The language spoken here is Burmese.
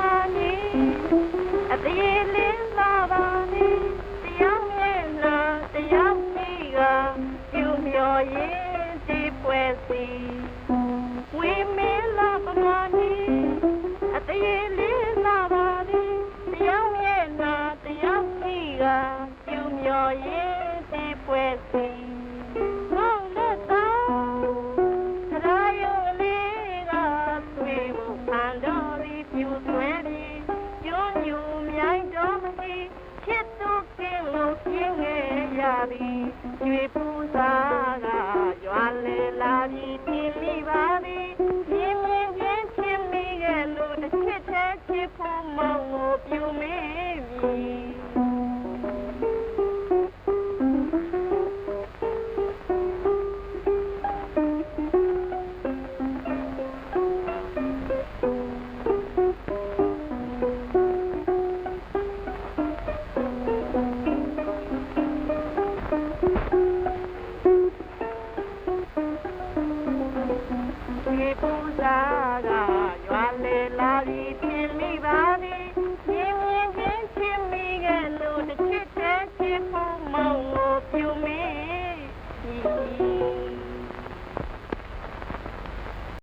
မာနီအသေးလေးလာပါနေတရားမျက်နှာတရားမိကပြုမျောရင် သည်ကျွေပူစားကရွာလေလာပြီးပြင်မိပါသည်ပြင်းပြင်းချင်းချင်းမိခဲ့လို့တစ်ချစ်တဲ့ချစ်ဖို့မောင်ကိုပြူမိ စားကရွာလေလာပြီးပြင်းမိပါသည်ပြင်းပြင်းချင်းချင်းမိကလို့တစ်ချက်တည်းချင်းဖို့မောင်ကိုပြုမိ